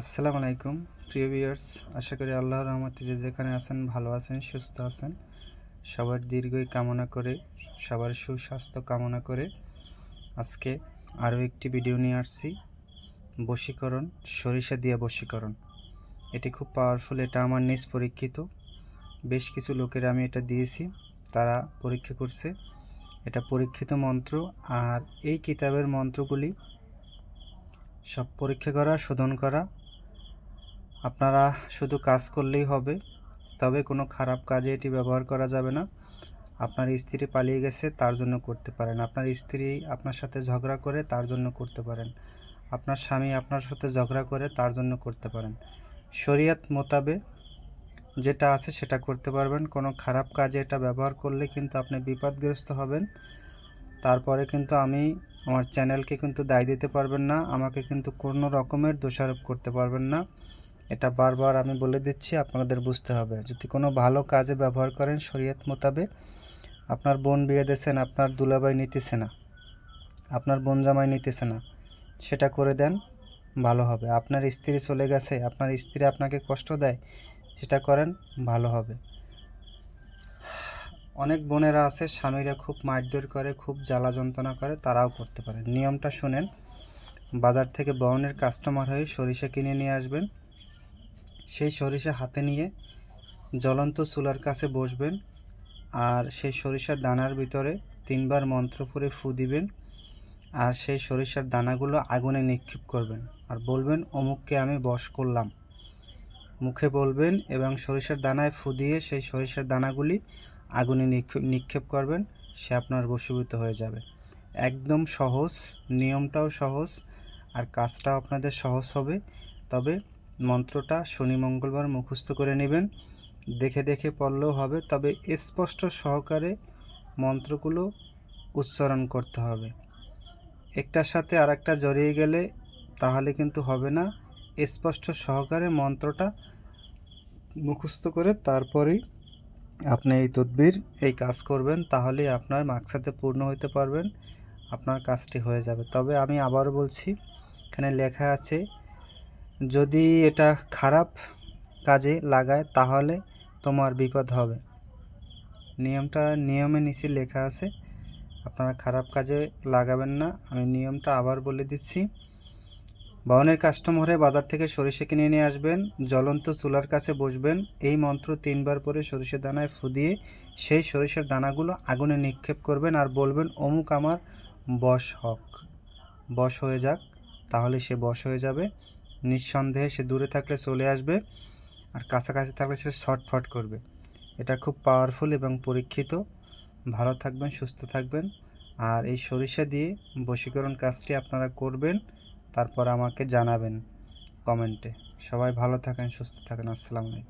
আসসালামু আলাইকুম, প্রিয় ভিউয়ার্স। আশা করি আল্লাহর রহমতে যে যেখানে আছেন, ভালো আছেন, সুস্থ আছেন। সবার দীর্ঘই কামনা করে, সবার সুস্বাস্থ্য কামনা করে আজকে আরও একটি ভিডিও নিয়ে আসছি। বশীকরণ, সরিষা দিয়ে বশীকরণ। এটি খুব পাওয়ারফুল এটা আমার নিজ পরীক্ষিত। বেশ কিছু লোকের আমি এটা দিয়েছি, তারা পরীক্ষা করছে। এটা পরীক্ষিত মন্ত্র, আর এই কিতাবের মন্ত্রগুলি সব পরীক্ষা করা, শোধন করা আপনারা শুধু কাজ করলেই হবে, তবে কোনো খারাপ কাজে এটি ব্যবহার করা যাবে না। আপনার স্ত্রী পালিয়ে গেছে, তার জন্য করতে পারেন। আপনার স্ত্রী আপনার সাথে ঝগড়া করে, তার জন্য করতে পারেন। আপনার স্বামী আপনার সাথে ঝগড়া করে, তার জন্য করতে পারেন। শরীয়ত মোতাবে যেটা আছে সেটা করতে পারবেন। কোনো খারাপ কাজে এটা ব্যবহার করলে কিন্তু আপনি বিপদগ্রস্ত হবেন। তারপরে কিন্তু আমি আমার চ্যানেলকে কিন্তু দায় দিতে পারবেন না। আমাকে কিন্তু কোনো রকমের দোষারোপ করতে পারবেন না। এটা বারবার আমি বলে দিচ্ছি, আপনাদের বুঝতে হবে। যদি কোনো ভালো কাজে ব্যবহার করেন শরীয়ত মোতাবেক, আপনার বোন বিয়ে দিয়েছেন আপনার দুলাভাই নিতেছে না, আপনার বোন জামাই নিতেছে না, সেটা করে দেন, ভালো হবে। আপনার স্ত্রী চলে গেছে, আপনার স্ত্রী আপনাকে কষ্ট দেয়, সেটা করেন, ভালো হবে। অনেক বোনেরা আছে, স্বামীরা খুব মারধর করে, খুব জ্বালা যন্ত্রণা করে, তারাও করতে পারে। নিয়মটা শুনেন, বাজার থেকে বহনের কাস্টমার হয়ে সরিষা কিনে নিয়ে আসবেন সেই সরিষা হাতে নিয়ে জ্বলন্ত চুলার কাছে বসবেন আর সেই সরিষার দানার ভিতরে তিনবার মন্ত্র পড়ে ফু দিবেন আর সেই সরিষার দানাগুলো আগুনে নিক্ষেপ করবেন। আর বলবেন, অমুককে আমি বশ করলাম। মুখে বলবেন এবং সরিষার দানায় ফু দিয়ে সেই সরিষার দানাগুলি আগুনে নিক্ষেপ করবেন, সে আপনার বশীভূত হয়ে যাবে। একদম সহজ, নিয়মটাও সহজ আর কাজটাও আপনাদের সহজ হবে। তবে মন্ত্রটা শনি মঙ্গলবার মুখস্থ করে নেবেন। দেখে দেখে পড়লেও হবে, তবে স্পষ্ট সহকারে মন্ত্রগুলো উচ্চারণ করতে হবে। একটার সাথে আর একটা জড়িয়ে গেলে তাহলে কিন্তু হবে না। স্পষ্ট সহকারে মন্ত্রটা মুখস্থ করে তারপরেই আপনি এই তদবির, এই কাজ করবেন, তাহলেই আপনার মাকসাদে পূর্ণ হতে পারবেন, আপনার কাজটি হয়ে যাবে। তবে আমি আবারও বলছি, এখানে লেখা আছে যদি এটা খারাপ কাজে লাগায়, তাহলে তোমার বিপদ হবে। নিয়মটা, নিয়মে নিচে লেখা আছে, আপনারা খারাপ কাজে লাগাবেন না। আমি নিয়মটা আবার বলে দিচ্ছি। বাহনের কাস্টমারে বাজার থেকে সরিষা কিনে নিয়ে আসবেন, জ্বলন্ত চুলার কাছে বসবেন, এই মন্ত্র তিনবার পরে সরিষার দানায় ফু দিয়ে সেই সরিষার দানাগুলো আগুনে নিক্ষেপ করবেন আর বলবেন, অমুক আমার বশ হক। বশ হয়ে যাক, তাহলে সে বশ হয়ে যাবে। নিঃসন্দেহে সে দূরে থাকলে চলে আসবে আর কাছাকাছি থাকলে সে শর্টফট করবে। এটা খুব পাওয়ারফুল এবং পরীক্ষিত। ভালো থাকবেন, সুস্থ থাকবেন। আর এই সরিষা দিয়ে বশীকরণ কাজটি আপনারা করবেন, তারপর আমাকে জানাবেন কমেন্টে। সবাই ভালো থাকেন, সুস্থ থাকেন। আসসালামু আলাইকুম।